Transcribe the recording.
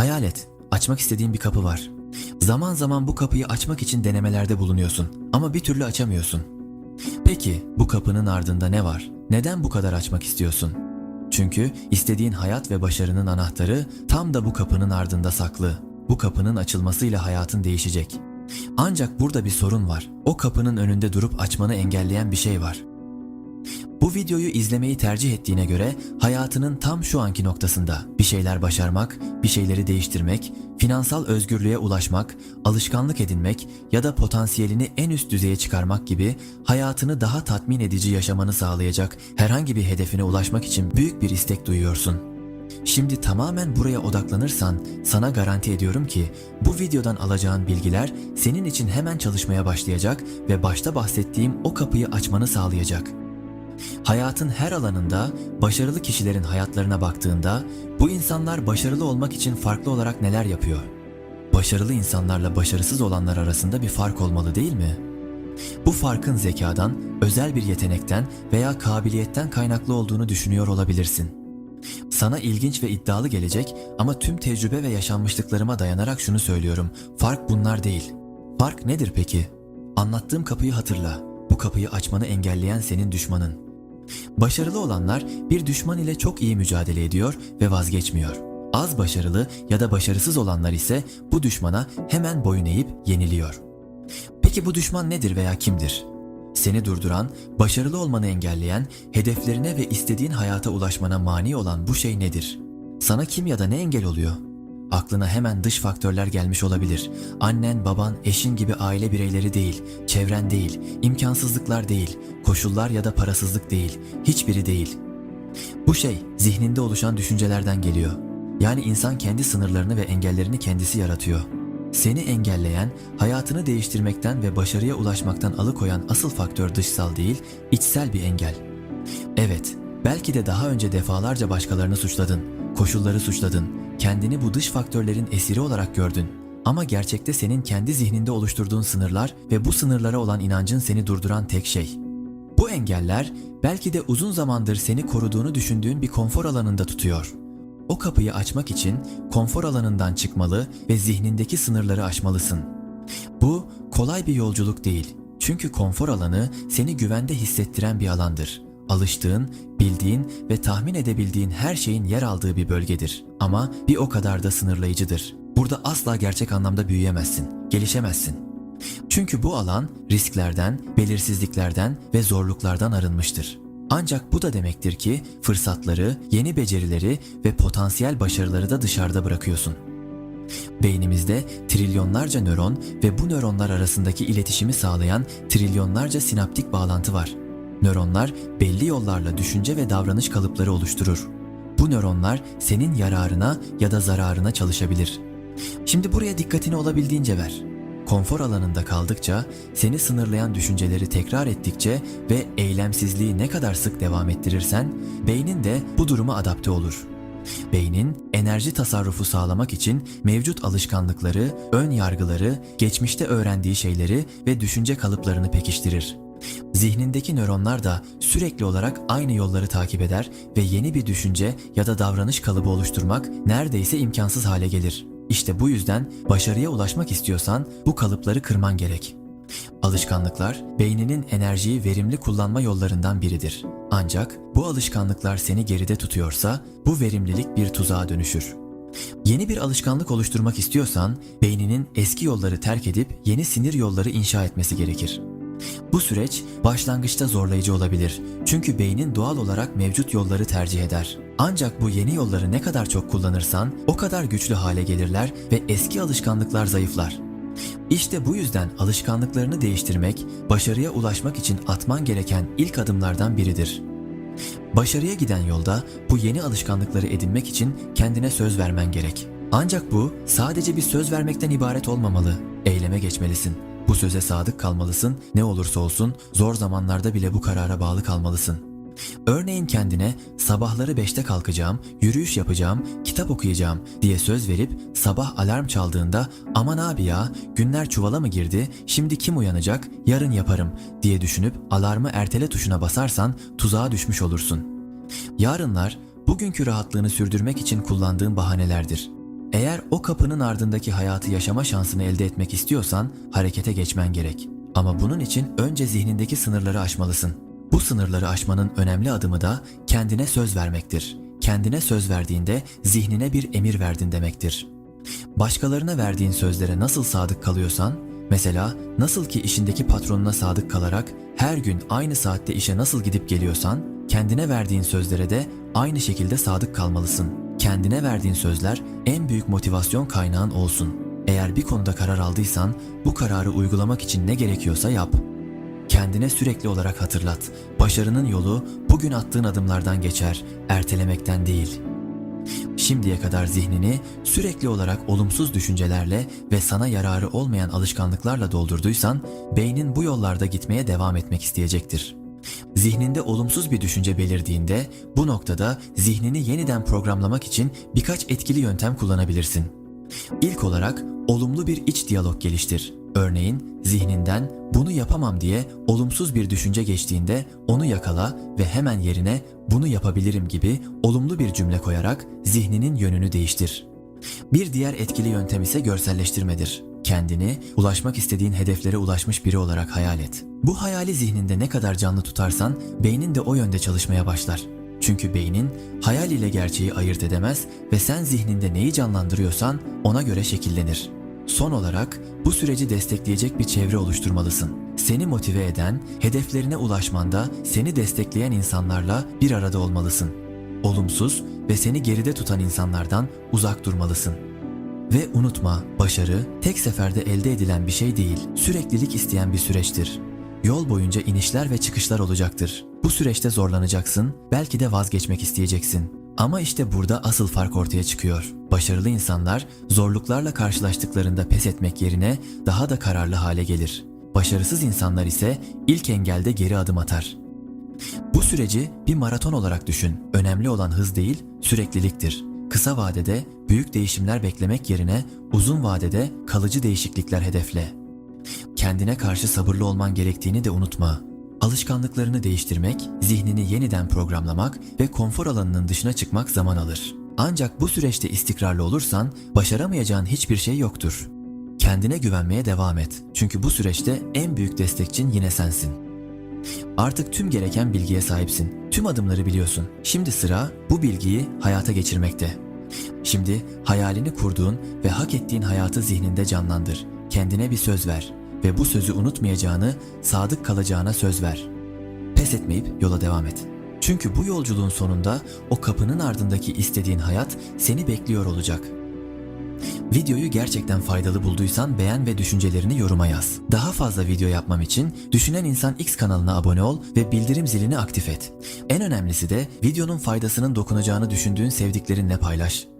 Hayal et, açmak istediğin bir kapı var. Zaman zaman bu kapıyı açmak için denemelerde bulunuyorsun ama bir türlü açamıyorsun. Peki bu kapının ardında ne var? Neden bu kadar açmak istiyorsun? Çünkü istediğin hayat ve başarının anahtarı tam da bu kapının ardında saklı. Bu kapının açılmasıyla hayatın değişecek. Ancak burada bir sorun var. O kapının önünde durup açmanı engelleyen bir şey var. Bu videoyu izlemeyi tercih ettiğine göre hayatının tam şu anki noktasında bir şeyler başarmak, bir şeyleri değiştirmek, finansal özgürlüğe ulaşmak, alışkanlık edinmek ya da potansiyelini en üst düzeye çıkarmak gibi hayatını daha tatmin edici yaşamanı sağlayacak herhangi bir hedefine ulaşmak için büyük bir istek duyuyorsun. Şimdi tamamen buraya odaklanırsan sana garanti ediyorum ki bu videodan alacağın bilgiler senin için hemen çalışmaya başlayacak ve başta bahsettiğim o kapıyı açmanı sağlayacak. Hayatın her alanında başarılı kişilerin hayatlarına baktığında bu insanlar başarılı olmak için farklı olarak neler yapıyor? Başarılı insanlarla başarısız olanlar arasında bir fark olmalı değil mi? Bu farkın zekadan, özel bir yetenekten veya kabiliyetten kaynaklı olduğunu düşünüyor olabilirsin. Sana ilginç ve iddialı gelecek ama tüm tecrübe ve yaşanmışlıklarıma dayanarak şunu söylüyorum. Fark bunlar değil. Fark nedir peki? Anlattığım kapıyı hatırla. Bu kapıyı açmanı engelleyen senin düşmanın. Başarılı olanlar bir düşman ile çok iyi mücadele ediyor ve vazgeçmiyor. Az başarılı ya da başarısız olanlar ise bu düşmana hemen boyun eğip yeniliyor. Peki bu düşman nedir veya kimdir? Seni durduran, başarılı olmanı engelleyen, hedeflerine ve istediğin hayata ulaşmana mani olan bu şey nedir? Sana kim ya da ne engel oluyor? Aklına hemen dış faktörler gelmiş olabilir. Annen, baban, eşin gibi aile bireyleri değil, çevren değil, imkansızlıklar değil, koşullar ya da parasızlık değil, hiçbiri değil. Bu şey zihninde oluşan düşüncelerden geliyor. Yani insan kendi sınırlarını ve engellerini kendisi yaratıyor. Seni engelleyen, hayatını değiştirmekten ve başarıya ulaşmaktan alıkoyan asıl faktör dışsal değil, içsel bir engel. Evet, belki de daha önce defalarca başkalarını suçladın, koşulları suçladın, kendini bu dış faktörlerin esiri olarak gördün. Ama gerçekte senin kendi zihninde oluşturduğun sınırlar ve bu sınırlara olan inancın seni durduran tek şey. Bu engeller belki de uzun zamandır seni koruduğunu düşündüğün bir konfor alanında tutuyor. O kapıyı açmak için konfor alanından çıkmalı ve zihnindeki sınırları aşmalısın. Bu kolay bir yolculuk değil. Çünkü konfor alanı seni güvende hissettiren bir alandır. Alıştığın, bildiğin ve tahmin edebildiğin her şeyin yer aldığı bir bölgedir. Ama bir o kadar da sınırlayıcıdır. Burada asla gerçek anlamda büyüyemezsin, gelişemezsin. Çünkü bu alan risklerden, belirsizliklerden ve zorluklardan arınmıştır. Ancak bu da demektir ki fırsatları, yeni becerileri ve potansiyel başarıları da dışarıda bırakıyorsun. Beynimizde trilyonlarca nöron ve bu nöronlar arasındaki iletişimi sağlayan trilyonlarca sinaptik bağlantı var. Nöronlar belli yollarla düşünce ve davranış kalıpları oluşturur. Bu nöronlar senin yararına ya da zararına çalışabilir. Şimdi buraya dikkatini olabildiğince ver. Konfor alanında kaldıkça, seni sınırlayan düşünceleri tekrar ettikçe ve eylemsizliği ne kadar sık devam ettirirsen, beynin de bu duruma adapte olur. Beynin enerji tasarrufu sağlamak için mevcut alışkanlıkları, ön yargıları, geçmişte öğrendiği şeyleri ve düşünce kalıplarını pekiştirir. Zihnindeki nöronlar da sürekli olarak aynı yolları takip eder ve yeni bir düşünce ya da davranış kalıbı oluşturmak neredeyse imkansız hale gelir. İşte bu yüzden başarıya ulaşmak istiyorsan bu kalıpları kırman gerek. Alışkanlıklar beyninin enerjiyi verimli kullanma yollarından biridir. Ancak bu alışkanlıklar seni geride tutuyorsa bu verimlilik bir tuzağa dönüşür. Yeni bir alışkanlık oluşturmak istiyorsan beyninin eski yolları terk edip yeni sinir yolları inşa etmesi gerekir. Bu süreç başlangıçta zorlayıcı olabilir. Çünkü beynin doğal olarak mevcut yolları tercih eder. Ancak bu yeni yolları ne kadar çok kullanırsan o kadar güçlü hale gelirler ve eski alışkanlıklar zayıflar. İşte bu yüzden alışkanlıklarını değiştirmek, başarıya ulaşmak için atman gereken ilk adımlardan biridir. Başarıya giden yolda bu yeni alışkanlıkları edinmek için kendine söz vermen gerek. Ancak bu sadece bir söz vermekten ibaret olmamalı. Eyleme geçmelisin. Bu söze sadık kalmalısın. Ne olursa olsun zor zamanlarda bile bu karara bağlı kalmalısın. Örneğin kendine sabahları 5'te kalkacağım, yürüyüş yapacağım, kitap okuyacağım diye söz verip sabah alarm çaldığında aman abi ya günler çuvala mı girdi şimdi kim uyanacak yarın yaparım diye düşünüp alarmı ertele tuşuna basarsan tuzağa düşmüş olursun. Yarınlar bugünkü rahatlığını sürdürmek için kullandığın bahanelerdir. Eğer o kapının ardındaki hayatı yaşama şansını elde etmek istiyorsan harekete geçmen gerek. Ama bunun için önce zihnindeki sınırları aşmalısın. Bu sınırları aşmanın önemli adımı da kendine söz vermektir. Kendine söz verdiğinde zihnine bir emir verdin demektir. Başkalarına verdiğin sözlere nasıl sadık kalıyorsan, mesela nasıl ki işindeki patronuna sadık kalarak her gün aynı saatte işe nasıl gidip geliyorsan, kendine verdiğin sözlere de aynı şekilde sadık kalmalısın. Kendine verdiğin sözler en büyük motivasyon kaynağın olsun. Eğer bir konuda karar aldıysan bu kararı uygulamak için ne gerekiyorsa yap. Kendine sürekli olarak hatırlat. Başarının yolu bugün attığın adımlardan geçer, ertelemekten değil. Şimdiye kadar zihnini sürekli olarak olumsuz düşüncelerle ve sana yararı olmayan alışkanlıklarla doldurduysan, beynin bu yollarda gitmeye devam etmek isteyecektir. Zihninde olumsuz bir düşünce belirdiğinde bu noktada zihnini yeniden programlamak için birkaç etkili yöntem kullanabilirsin. İlk olarak olumlu bir iç diyalog geliştir. Örneğin zihninden bunu yapamam diye olumsuz bir düşünce geçtiğinde onu yakala ve hemen yerine bunu yapabilirim gibi olumlu bir cümle koyarak zihninin yönünü değiştir. Bir diğer etkili yöntem ise görselleştirmedir. Kendini ulaşmak istediğin hedeflere ulaşmış biri olarak hayal et. Bu hayali zihninde ne kadar canlı tutarsan beynin de o yönde çalışmaya başlar. Çünkü beynin hayal ile gerçeği ayırt edemez ve sen zihninde neyi canlandırıyorsan ona göre şekillenir. Son olarak bu süreci destekleyecek bir çevre oluşturmalısın. Seni motive eden, hedeflerine ulaşmanda seni destekleyen insanlarla bir arada olmalısın. Olumsuz ve seni geride tutan insanlardan uzak durmalısın. Ve unutma, başarı tek seferde elde edilen bir şey değil, süreklilik isteyen bir süreçtir. Yol boyunca inişler ve çıkışlar olacaktır. Bu süreçte zorlanacaksın, belki de vazgeçmek isteyeceksin. Ama işte burada asıl fark ortaya çıkıyor. Başarılı insanlar zorluklarla karşılaştıklarında pes etmek yerine daha da kararlı hale gelir. Başarısız insanlar ise ilk engelde geri adım atar. Bu süreci bir maraton olarak düşün. Önemli olan hız değil, sürekliliktir. Kısa vadede büyük değişimler beklemek yerine uzun vadede kalıcı değişiklikler hedefle. Kendine karşı sabırlı olman gerektiğini de unutma. Alışkanlıklarını değiştirmek, zihnini yeniden programlamak ve konfor alanının dışına çıkmak zaman alır. Ancak bu süreçte istikrarlı olursan başaramayacağın hiçbir şey yoktur. Kendine güvenmeye devam et. Çünkü bu süreçte en büyük destekçin yine sensin. Artık tüm gereken bilgiye sahipsin. Tüm adımları biliyorsun. Şimdi sıra bu bilgiyi hayata geçirmekte. Şimdi hayalini kurduğun ve hak ettiğin hayatı zihninde canlandır. Kendine bir söz ver ve bu sözü unutmayacağını, sadık kalacağına söz ver. Pes etmeyip yola devam et. Çünkü bu yolculuğun sonunda o kapının ardındaki istediğin hayat seni bekliyor olacak. Videoyu gerçekten faydalı bulduysan beğen ve düşüncelerini yoruma yaz. Daha fazla video yapmam için Düşünen İnsan X kanalına abone ol ve bildirim zilini aktif et. En önemlisi de videonun faydasının dokunacağını düşündüğün sevdiklerinle paylaş.